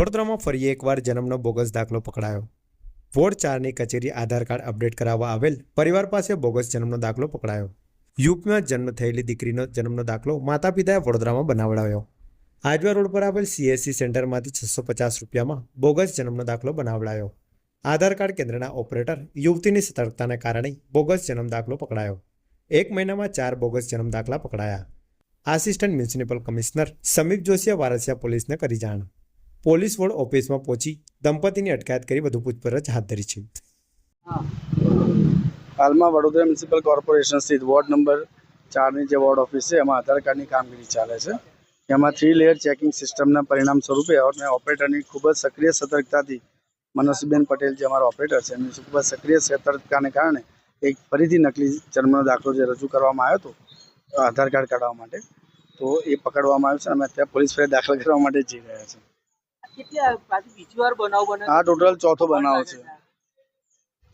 વડોદરામાં ફરી એકવાર જન્મનો બોગસ દાખલો પકડાયો. વોર્ડ ચારની કચેરી આધાર કાર્ડ અપડેટ કરાવવા આવેલ પરિવાર પાસે બોગસ જન્મનો દાખલો પકડાયો. યુપીમાં જન્મ થયેલી દીકરીનો જન્મનો દાખલો માતા પિતાએ વડોદરામાં બનાવડાવ્યો. આજવા રોડ પર આવેલ સીએસસી સેન્ટરમાંથી છસો પચાસ રૂપિયામાં બોગસ જન્મનો દાખલો બનાવડાયો. આધાર કાર્ડ કેન્દ્રના ઓપરેટર યુવતીની સતર્કતાને કારણે બોગસ જન્મ દાખલો પકડાયો. એક મહિનામાં ચાર બોગસ જન્મ દાખલા પકડાયા. આસિસ્ટન્ટ મ્યુનિસિપલ કમિશનર સમીપ જોશીએ વારસિયા પોલીસને કરી જાણ. પોલીસ વોર્ડ ઓફિસમાં પહોંચી દંપતીની અટકાયત કરી વધુ પૂછપરછ હાથ ધરી છે. હાલમાં વડોદરા મ્યુનિસિપલ કોર્પોરેશન સ્થિત વોર્ડ નંબર ચારની જે વોર્ડ ઓફિસ છે, એમાં આધાર કાર્ડની કામગીરી ચાલે છે. એમાં થ્રી લેયર ચેકિંગ સિસ્ટમના પરિણામ સ્વરૂપે અને ઓપરેટરની ખૂબ જ સક્રિય સતર્કતાથી મનસુબેન પટેલ જે અમારો ઓપરેટર છે, એમની ખૂબ જ સક્રિય સતર્કતાને કારણે એક ફરીથી નકલી જન્મનો દાખલો જે રજૂ કરવામાં આવ્યો હતો, આધાર કાર્ડ કાઢવા માટે, તો એ પકડવામાં આવ્યો છે અને અત્યારે પોલીસ ફરિયાદ દાખલ કરવા માટે જઈ રહ્યા છે કેટલી આ પાછી બીજી વાર બનાવ બને આ ટોટલ ચોથો બનાવ છે.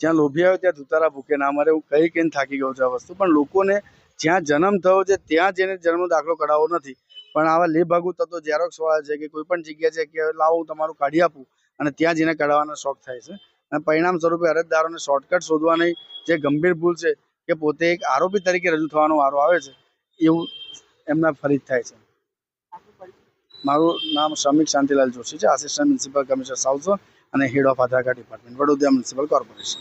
જ્યાં લોભી આવ્યો ત્યાં ધુતારા ભૂકે ના મરે હું કહી કહીને થાકી ગયો છું આ વસ્તુ. પણ લોકોને જ્યાં જન્મ થયો છે ત્યાં જઈને જન્મનો દાખલો કઢાવવો નથી. પણ આવા લેભાગુ તત્વો ઝેરોક્સ વાળા છે કે કોઈ પણ જગ્યા છે કે લાવો હું તમારું કાઢી આપું અને ત્યાં જઈને કઢાવવાનો શોખ થાય છે. અને પરિણામ સ્વરૂપે અરજદારોને શોર્ટકટ શોધવાની જે ગંભીર ભૂલ છે કે પોતે એક આરોપી તરીકે રજૂ થવાનો વારો આવે છે એવું એમના ફરી થાય છે. મારું નામ શ્રમિક શાંતિલાલ જોશી છે, assistant municipal commissioner south zone અને head of Aadhaar card department Vadodara municipal corporation.